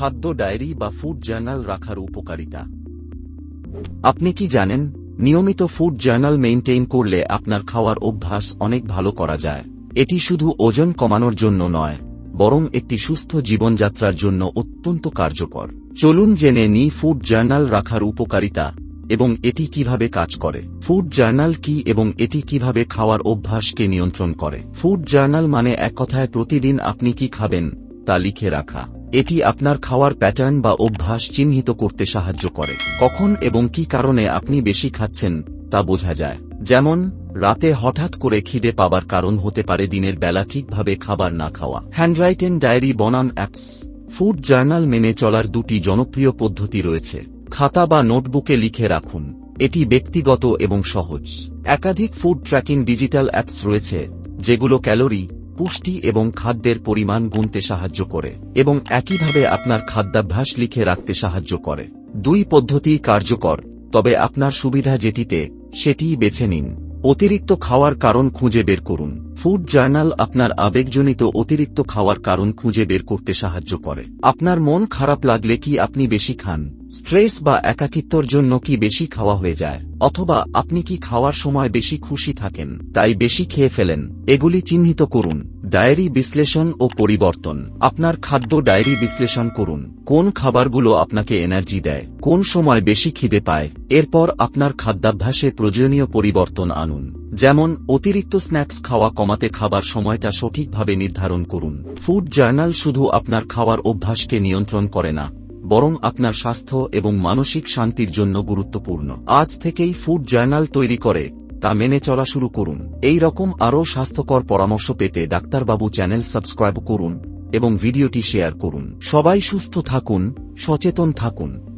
খাদ্য ডায়েরি বা food journal রাখার উপকারিতা। আপনি কি জানেন, নিয়মিত ফুড জার্নাল মেইনটেইন করলে আপনার খাওয়ার অভ্যাস অনেক ভালো করা যায়। এটি শুধু ওজন কমানোর জন্য নয়, বরং একটি সুস্থ জীবনযাত্রার জন্য অত্যন্ত কার্যকর। চলুন জেনে নি ফুড জার্নাল রাখার উপকারিতা এবং এটি কীভাবে কাজ করে। ফুড জার্নাল কি এবং এটি কীভাবে খাওয়ার অভ্যাসকে নিয়ন্ত্রণ করে? ফুড জার্নাল মানে এক কথায় প্রতিদিন আপনি কি খাবেন তা লিখে রাখা। এটি আপনার খাওয়ার প্যাটার্ন বা অভ্যাস চিহ্নিত করতে সাহায্য করে। কখন এবং কি কারণে আপনি বেশি খাচ্ছেন, তা বোঝা যায়। যেমন, রাতে হঠাৎ করে খিদে পাবার কারণ হতে পারে দিনের বেলা ঠিকভাবে খাবার না খাওয়া। হ্যান্ডরাইটেন ডায়েরি বনাম অ্যাপস ফুড জার্নাল মেনে চলার দুটি জনপ্রিয় পদ্ধতি রয়েছে। খাতা বা নোটবুকে লিখে রাখুন। এটি ব্যক্তিগত এবং সহজ। একাধিক ফুড ট্র্যাকিং ডিজিটাল অ্যাপস রয়েছে, যেগুলো ক্যালোরি পুষ্টি এবং খাদ্যের পরিমাণ গুনতে সাহায্য করে, এবং একইভাবে আপনার খাদ্যাভ্যাস লিখে রাখতে সাহায্য করে। দুই পদ্ধতি কার্যকর, তবে আপনার সুবিধা যেটিতে, সেটিই বেছে নিন। অতিরিক্ত খাওয়ার কারণ খুঁজে বের করুন। ফুড জার্নাল আপনার আবেগজনিত অতিরিক্ত খাওয়ার কারণ খুঁজে বের করতে সাহায্য করে। আপনার মন খারাপ লাগলে কি আপনি বেশি খান? স্ট্রেস বা একাকিত্বর জন্য কি বেশি খাওয়া হয়ে যায়? অথবা আপনি কি খাওয়ার সময় বেশি খুশি থাকেন, তাই বেশি খেয়ে ফেলেন? এগুলি চিহ্নিত করুন। ডায়েরি বিশ্লেষণ ও পরিবর্তন। আপনার খাদ্য ডায়েরি বিশ্লেষণ করুন। কোন খাবারগুলো আপনাকে এনার্জি দেয়? কোন সময় বেশি খিদে পায়? এরপর আপনার খাদ্যাভ্যাসে প্রয়োজনীয় পরিবর্তন আনুন। যেমন, অতিরিক্ত স্ন্যাক্স খাওয়া কমাতে খাবার সময়টা সঠিকভাবে নির্ধারণ করুন। ফুড জার্নাল শুধু আপনার খাওয়ার অভ্যাসকে নিয়ন্ত্রণ করে না, বরং আপনার স্বাস্থ্য এবং মানসিক শান্তির জন্য গুরুত্বপূর্ণ। আজ থেকেই ফুড জার্নাল তৈরি করে। তা মেনে চলা শুরু করুন। এই রকম আরও স্বাস্থ্যকর পরামর্শ পেতে ডাক্তারবাবু চ্যানেল সাবস্ক্রাইব করুন এবং ভিডিওটি শেয়ার করুন। সবাই সুস্থ থাকুন, সচেতন থাকুন।